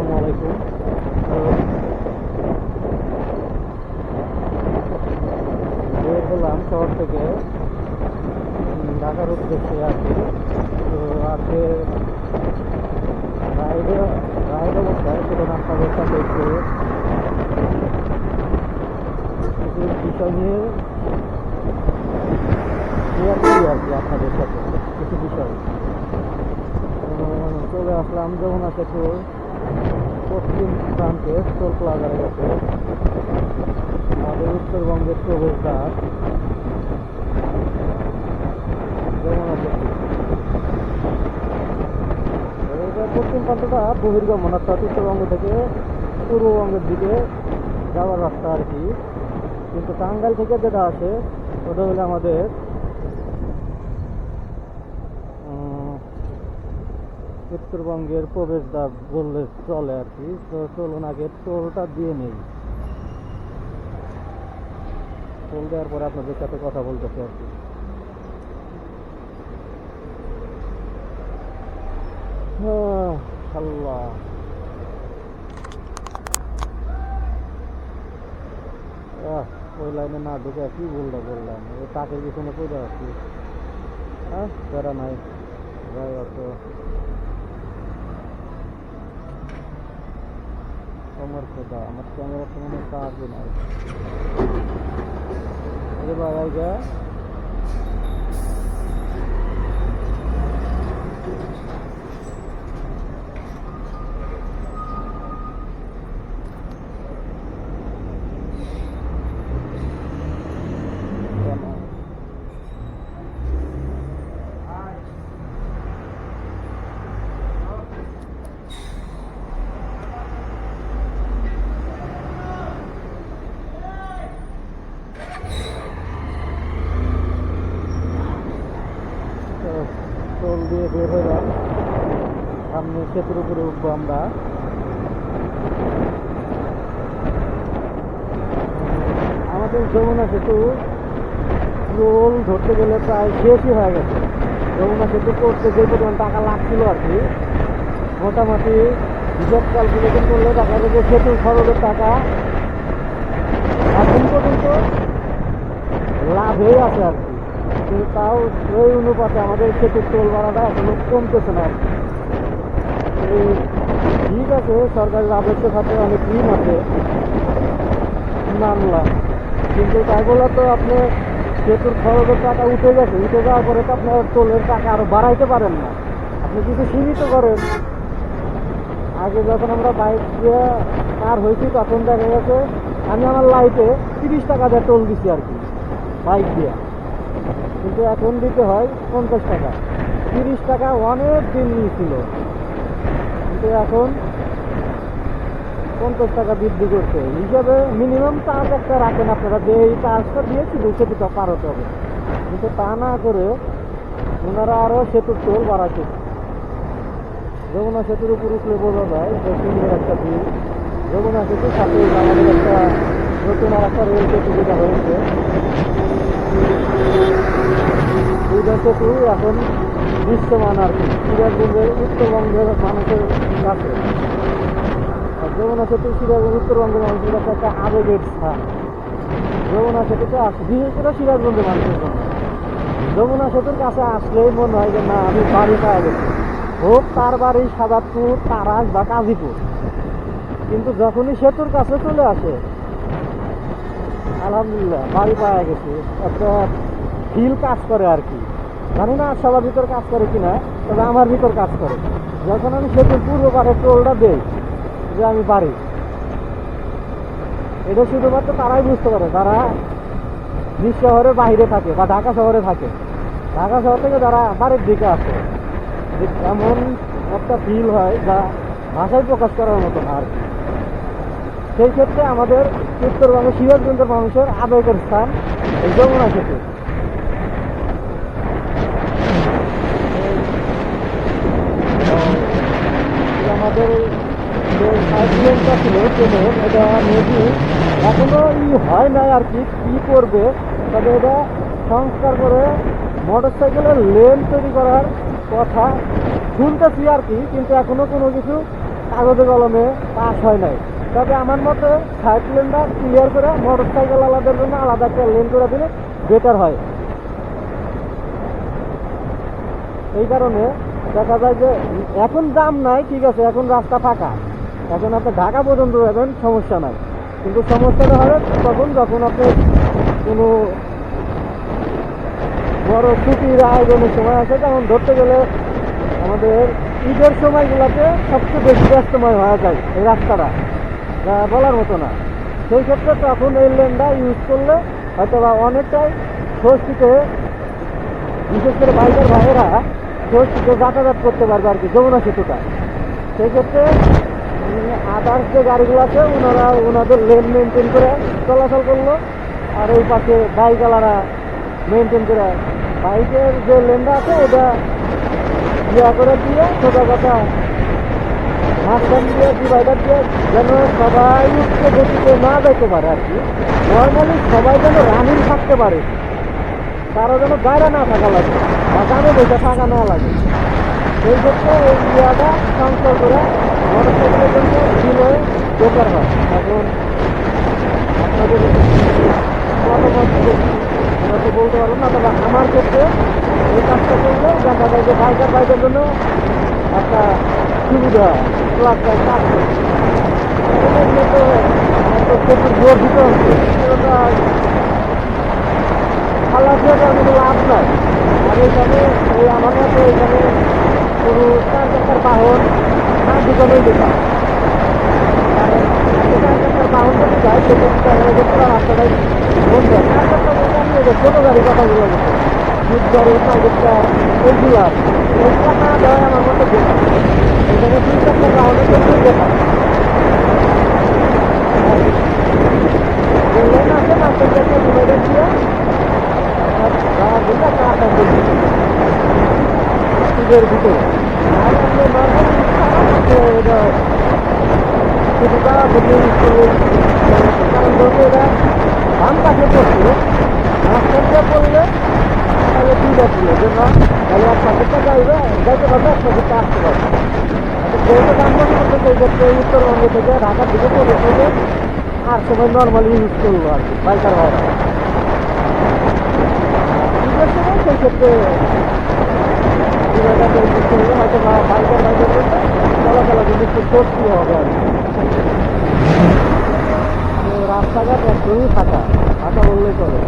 আসসালামু আলাইকুম। বের হলাম শহর থেকে ঢাকার উদ্দেশ্যে আর কি। তো আজকে রাইডে, রাইড অবস্থায় আপনাদের সাথে একটু কিছু বিষয় নিয়ে আপনাদের সাথে, কিছু বিষয়। চলে আসলাম যেমন যমুনা সেতুর পশ্চিম প্রান্তে টোল প্লাজার কাছে আমাদের উত্তরবঙ্গের প্রবেশদ্বার পশ্চিম প্রান্তটা বহির্গমন, অর্থাৎ উত্তরবঙ্গ থেকে পূর্ববঙ্গের দিকে যাওয়ার রাস্তা আর কি। কিন্তু টাঙ্গাইল থেকে যেটা আসে, ওটা হলো আমাদের উত্তরবঙ্গের প্রবেশদ্বার বললে চলে আর কি। তো চলুন আগে টোলটা দিয়ে নেই। টোল দেওয়ার পরে আপনাদের সাথে কথা বলতেছি আর কি। আল্লাহ ওই লাইনে না ঢুকে কি বলল বললাম ওই তাকের পিছনে পড়ে আছি হ্যাঁ বেড়া নাই। যাই অত আমার খোদা আমার ক্যামেরা তো মনে চার্জ নাই আরে বাবা গা তো টোল দিয়ে বের হলাম সামনে সেতুর উপরে উঠবো আমরা। আমাদের যমুনা সেতু টোল ধরতে গেলে প্রায় শেষই হয়ে গেছে। যমুনা সেতু করতে যে পরিমাণ টাকা লাগছিল আর কি, মোটামুটি হিসাব ক্যালকুলেশন করলে দেখা যাবে সেতুর খরচের টাকা এখন পর্যন্ত লাভেই আছে আর কি। কিন্তু তাও ওই অনুপাতে আমাদের সেতুর টোল ভাড়াটা এখনও কমতেছে না। ঠিক আছে সরকারি রাজস্বের সাথে অনেক ঋণ আছে, মানলাম। কিন্তু তাই বলে তো আপনি সেতুর খরচের টাকা উঠে গেছে, উঠে যাওয়ার পরে তো আপনার টোলের টাকা আরও বাড়াইতে পারেন না। আপনি কিছু সীমিত করেন, আগে যখন আমরা বাইক দিয়ে পার হয়েছি, তখন দেখা গেছে আমি আমার লাইফে তিরিশ টাকা দিয়ে টোল দিছি আর কি, বাইক দিয়ে। কিন্তু এখন দিতে হয় পঞ্চাশ টাকা। তিরিশ টাকা অনেক দিন নিয়েছিল। কিন্তু এখন পঞ্চাশ টাকা বৃদ্ধি করছে। হিসাবে মিনিমাম চার্জ একটা রাখেন আপনারা। যে এই চার্জটা দিয়ে শুধু সেতুটা পার হতে হবে। কিন্তু তা না করে ওনারা আরও সেতুর টোল বাড়াচ্ছে। যমুনা সেতুর উপর উঠলে বোঝা যায় যে সুন্দর একটা ভিউ যমুনা সেতুর সাথে আমাদের একটা নতুন আর একটা রেল সেতু যেটা হয়েছে। দুইটা এখন দৃশ্যমান আর কি। সিরাজগঞ্জের উত্তরবঙ্গের মানুষের কাছে। যমুনা সেতু সিরাজগঞ্জ উত্তরবঙ্গের মানুষের কাছে একটা আবেগের স্থান। যমুনা সেতুতে আস বিশেষ করে সিরাজগঞ্জের মানুষের জন্য। যমুনা সেতুর কাছে আসলেই মনে হয় যে, না, আমি বাড়ি পাওয়া গেছি। হোক তার বাড়ি সাদাতপুর, তারাস বা কাজীপুর কিন্তু যখনই সেতুর কাছে চলে আসে আলহামদুলিল্লাহ, বাড়ি পাওয়া গেছে। একটা ফিল কাজ করে আর কি। জানি না সবার ভিতর কাজ করে কি না, তবে আমার ভিতর কাজ করে। যখন আমি সেতুর পূর্ব পারে টোলটা দেই যে আমি পারি এটা শুধুমাত্র তারাই বুঝতে পারে তারা নিজ শহরের বাইরে থাকে বা ঢাকা শহরে থাকে। ঢাকা শহর থেকে যারা বাড়ির দিকে আসে, এমন একটা ফিল হয় যা ভাষায় প্রকাশ করার মতো আর কি। সেই ক্ষেত্রে আমাদের উত্তরবঙ্গের সিরাজগঞ্জের মানুষের আবেগের স্থান এই যমুনা সেতু। এই আমাদের সাইক্লেনটা ছিল ট্রেনের এটা মেবি এখনও ই হয় নাই আর কি কি করবে? তবে এটা সংস্কার করে মোটর সাইকেলের লেন তৈরি করার কথা শুনতেছি আর কি, কিন্তু এখনও কোনো কিছু কাগজে কলমে পাস হয় নাই। তবে আমার মতে সাইড লেনটা ক্লিয়ার করে মোটর সাইকেল আলাদার জন্য আলাদা একটা লেন করে দিলে বেটার হয়। এই কারণে দেখা যায় যে এখন দাম নাই, ঠিক আছে, এখন রাস্তা ফাঁকা। এখন আপনি ঢাকা পর্যন্ত যাবেন, সমস্যা নাই। কিন্তু সমস্যাটা হবে তখন যখন আপনি কোনো বড় ছুটির আয়োজনের সময় আছে তখন ধরতে গেলে আমাদের ঈদের সময়গুলোতে সবচেয়ে বেশি ব্যস্তময় হওয়া যায় এই রাস্তাটা। বলার মতো না। সেই ক্ষেত্রে তখন এই লেনটা ইউজ করলে হয়তো বা অনেকটাই স্বস্তিতে, বিশেষ করে বাইকের ভাইয়েরা স্বস্তিতে যাতায়াত করতে পারবে আর কি, যমুনা সেতুটা। সেই ক্ষেত্রে আদার্স যে গাড়িগুলো আছে ওনারা ওনাদের লেন মেনটেন করে চলাচল করল। আর ওই পাশে বাইকওয়ালারা মেনটেন করে। বাইকের যে লেনটা আছে, ওটা ইয়া করে দিয়ে সোজা কথা মাঝখান দিয়ে ডিভাইডার দিয়ে যেন সবাই উঠতে গতিতে না যেতে পারে আর কি। নর্মালি সবাই যেন রানিং থাকতে পারে। কারও যেন গাড়া না থাকা লাগে বা দামে বসে থাকা না লাগে। সেই ক্ষেত্রে এই ইয়াটা সংস্কার করে মোটর সাইকেলের জন্য দিলে বেটার হয়। এখন আপনাদের আমরা বলতে পারব না, তবে আমার ক্ষেত্রে এই কাজটা করলে দেখা যায় যে বাইকার বাইকের জন্য একটা সুবিধা প্লাসটা কাজ করে এমনি তো তো সেতুর বোর দিতে হচ্ছে সেটা খালা দিয়ে কোনো লাভ নাই আর এখানে এই আমার মতে এখানে কোনো চার চাকার বাহন না দুজনেই দেখা চার গাড়ি প্রাইভেট কার এইগুলো এইগুলো না দেওয়াই আমার মতে দেখা এখানে তিন চাকার বাহনের ক্ষেত্রেই দেখা বললেন আছে মাস্টার চাকা ডিভাইডার দিয়ে রাগুলা কাটা বলছি ঈদের ভিতরে। আর আমরা নর্মালি এটা শুধু তারা বলে কারণ ধরুন এটা ধান কাছে পড়ছে মাঝখান দিয়ে পড়লে ছিল যে তাহলে এক পাখিটা যাইবে যাইতে পারবে পাখিটা থেকে থেকে আর সময় নর্মালি ইউজ করল আর কি বাইকার সময় সেই ক্ষেত্রে হয়তো জন্য জন্য হবে আর রাস্তাঘাট একদমই ফাঁকা ফাঁকা বললেই চলে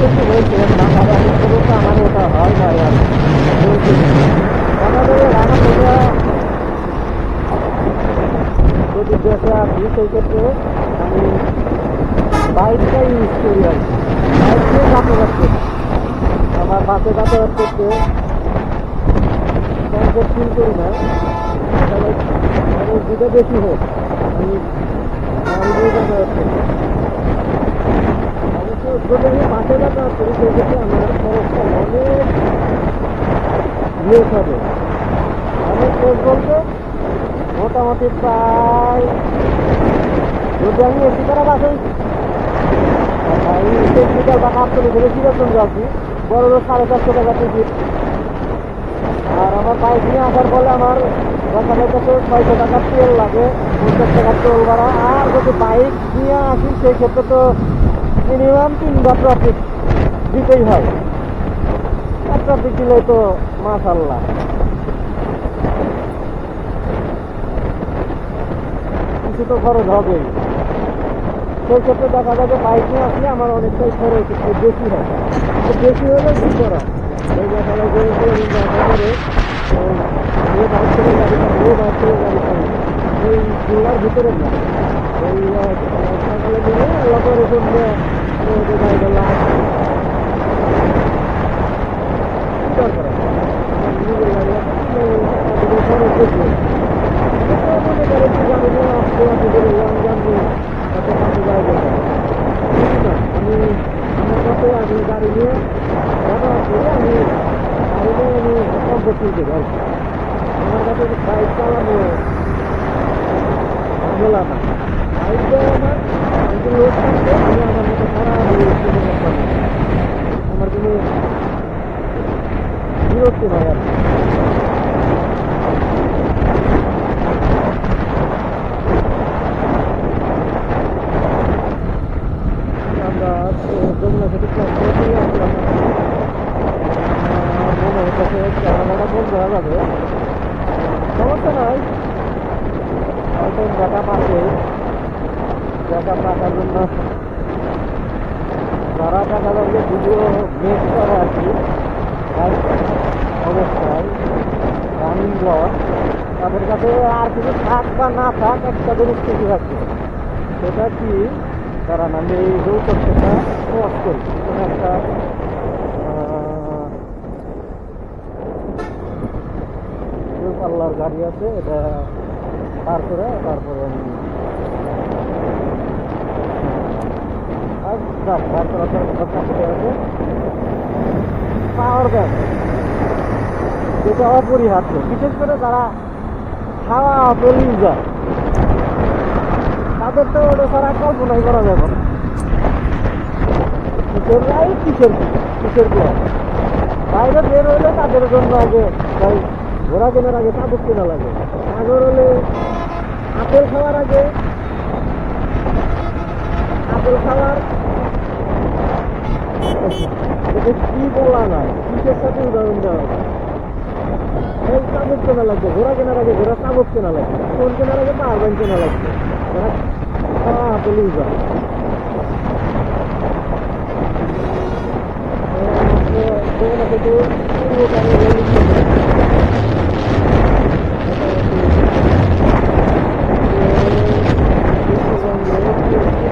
কিন্তু বলছিলেন ঢাকা বাড়ি করে তো আমার ওটা হয় না আর বলছি আমাদের রান্না থেকে যদি দেশে আসি সেই ক্ষেত্রে আমি বাইকটা ইউজ করি আর কি। বাইক নিয়ে যাতায়াত করি আমার বাসে যাতায়াত করতে কমফোর্ট ফিল করি না। খরচ দুটো বেশি হোক। আমি দিয়ে যাতায়াত করি। অবশ্য যদি আমি করি সেই আমার খরচটা অনেক লেস হবে। অনেক লেস বলতে মোটামুটি প্রায় যদি আমি এসি করা বাসে টেকনিক্যাল বা কাপড়ে ধরে সিরাজগঞ্জ যাচ্ছি বড় বড় সাড়ে চারশো টাকা টিকিট আর আমার বাইক নিয়ে আসার ফলে আমার যাচ্ছে ছয়শো টাকা তেল লাগে পঞ্চাশ টাকা তেল ভাড়া আর যদি বাইক নিয়ে আসি সেই ক্ষেত্রে তো মিনিমাম তিনবার ট্রাফিক দিতেই হয় ট্রাফিক দিলেই তো মাশাল্লাহ কিছু তো খরচ হবেই। সেই ক্ষেত্রে দেখা যাবে বাইক নিয়ে আসলে আমার অনেকটাই খরচ বেশি হয় বেশি হলে কি করা? এই দেখা যায় এই ভিতরে না। আহ, সকালে দিলে আল্লাহ করে শুনবে যে গাড়িটা লাভ কি দরকার আছে? আমার নিজের গাড়ি আছে, কিন্তু খরচ বেশি হয়। মনে করে কি জানি না আসতে আসতে করে আমি জানব কত কত জায়গা না আমি আমার মতে আমি গাড়ি নিয়ে যাতায়াত করি আমি গাড়ি নিয়ে আমি কমফোর্ট ফিল করি আর কি। আমার কাছে বাইক চালানো ঝামেলা না বাইক দেওয়া আমার কিন্তু লোক থাকলে আমি আমার মতো সারা দিয়ে চলে যেতে পারি। আমার কোনো বিরক্তি নয় আর কি। আমরা আজকে যমুনা সেতু ক্লাস করে আসলাম আহ, মনে হচ্ছে ক্যামেরাটা বন্ধ হয়ে যাবে। সমস্যা নাই। হয়তো ব্যাকআপ আছে ব্যাকআপ রাখার জন্য। দেখা যাবে যে ভিডিও মেক করে আর কি অবস্থায় রানিং ব্লগ তাদের কাছে আর কিছু থাক বা না থাক, একটা জিনিস ঠিকই থাকছে সেটা কি? তারা আমি এই যৌতুকটা ক্রস করি কোনো একটা পাল্লার গাড়ি আছে, এটা পার করে তারপরে পাওয়ার ব্যাংক যেটা অপরিহার্য। বিশেষ করে যারা খাওয়া আপেল যায়, তাদের তো ওটা ছাড়া কল্পনাই করা যাবে না। কিসের কিসের কিসের বাইরে বের হইলে তাদের জন্য আগে ঘোরা কেনার আগে চাবুক কেনা লাগে সাগর হলে আপেল খাওয়ার আগে আপেল খাওয়ার কি বলা নাই কিসের সাথে উদাহরণ দেওয়া হয়? কেনা লাগবে ঘোরা কেনার আগে ঘোরা চাবুক কেনা লাগবে ফোন কেনার আগে পাওয়ার কেনা লাগবে Thank you.